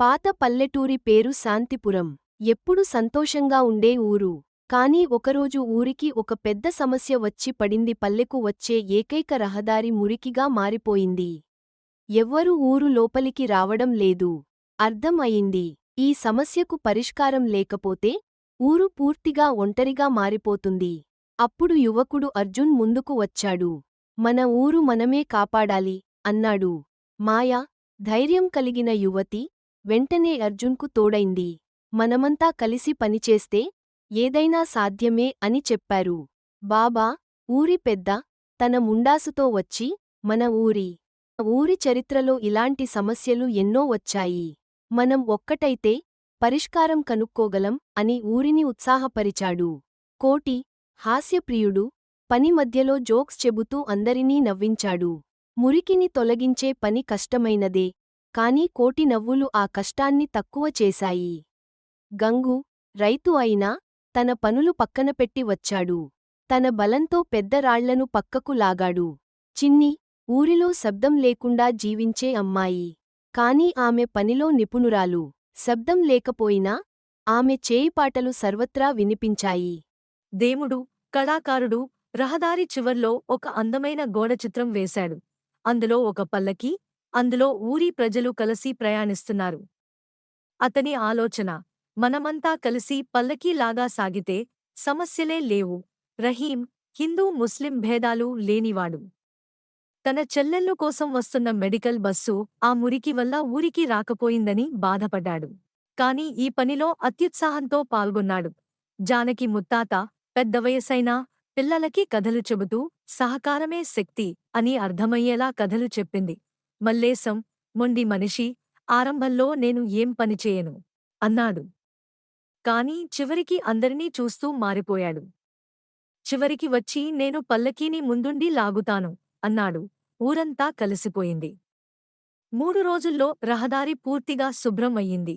పాత పల్లెటూరి పేరు శాంతిపురం. ఎప్పుడు సంతోషంగా ఉండే ఊరు. కాని ఒకరోజు ఊరికి ఒక పెద్ద సమస్య వచ్చి పడింది. పల్లెకు వచ్చే ఏకైక రహదారి మురికిగా మారిపోయింది. ఎవ్వరూ ఊరు లోపలికి రావడం లేదు. అర్థం అయింది. ఈ సమస్యకు పరిష్కారం లేకపోతే ఊరు పూర్తిగా ఒంటరిగా మారిపోతుంది. అప్పుడు యువకుడు అర్జున్ ముందుకు వచ్చాడు. మన ఊరు మనమే కాపాడాలి అన్నాడు. మాయా ధైర్యం కలిగిన యువతి వెంటనే అర్జున్కు తోడైంది. మనమంతా కలిసి పనిచేస్తే ఏదైనా సాధ్యమే అని చెప్పారు. బాబా ఊరి పెద్ద తన ముండాసుతో వచ్చి మన ఊరి ఊరి చరిత్రలో ఇలాంటి సమస్యలు ఎన్నో వచ్చాయి. మనం ఒక్కటైతే పరిష్కారం కనుక్కోగలం అని ఊరిని ఉత్సాహపరిచాడు. కోటి హాస్యప్రియుడు పని మధ్యలో జోక్స్ చెబుతూ అందరినీ నవ్వించాడు. మురికిని తొలగించే పని కష్టమైనదే. కాని కోటి నవ్వులు ఆ కష్టాన్ని తక్కువ చేశాయి. గంగు రైతు అయినా తన పనులు పక్కనపెట్టి వచ్చాడు. తన బలంతో పెద్ద రాళ్ళను పక్కకు లాగాడు. చిన్ని ఊరిలో శబ్దం లేకుండా జీవించే అమ్మాయి. కాని ఆమె పనిలో నిపుణురాలు. శబ్దం లేకపోయినా ఆమె చేయిపాటలు సర్వత్రా వినిపించాయి. దేముడు కళాకారుడు రహదారి చివర్లో ఒక అందమైన గోడ చిత్రం వేశాడు. అందులో ఒక పల్లకి అందులో ఊరి ప్రజలు కలిసి ప్రయాణిస్తున్నారు. అతని ఆలోచన మనమంతా కలిసి పల్లకీలాగా సాగితే సమస్యలే లేవు. రహీం హిందూ ముస్లిం భేదాలు లేనివాడు. తన చెల్లెళ్ళు కోసం వస్తున్న మెడికల్ బస్సు ఆ మురికి వల్ల ఊరికి రాకపోయిందని బాధపడ్డాడు. కాని ఈ పనిలో అత్యుత్సాహంతో పాల్గొన్నాడు. జానకి ముత్తాత పెద్ద వయసైనా పిల్లలకి కథలు చెబుతూ సహకారమే శక్తి అని అర్థమయ్యేలా కథలు చెప్పింది. మల్లేశం మొండి మనిషి ఆరంభంలో నేను ఏం పనిచేయను అన్నాడు. కాని చివరికి అందరినీ చూస్తూ మారిపోయాడు. చివరికి వచ్చి నేను పల్లకీని ముందుండి లాగుతాను అన్నాడు. ఊరంతా కలిసిపోయింది. మూడు రోజుల్లో రహదారి పూర్తిగా శుభ్రం అయ్యింది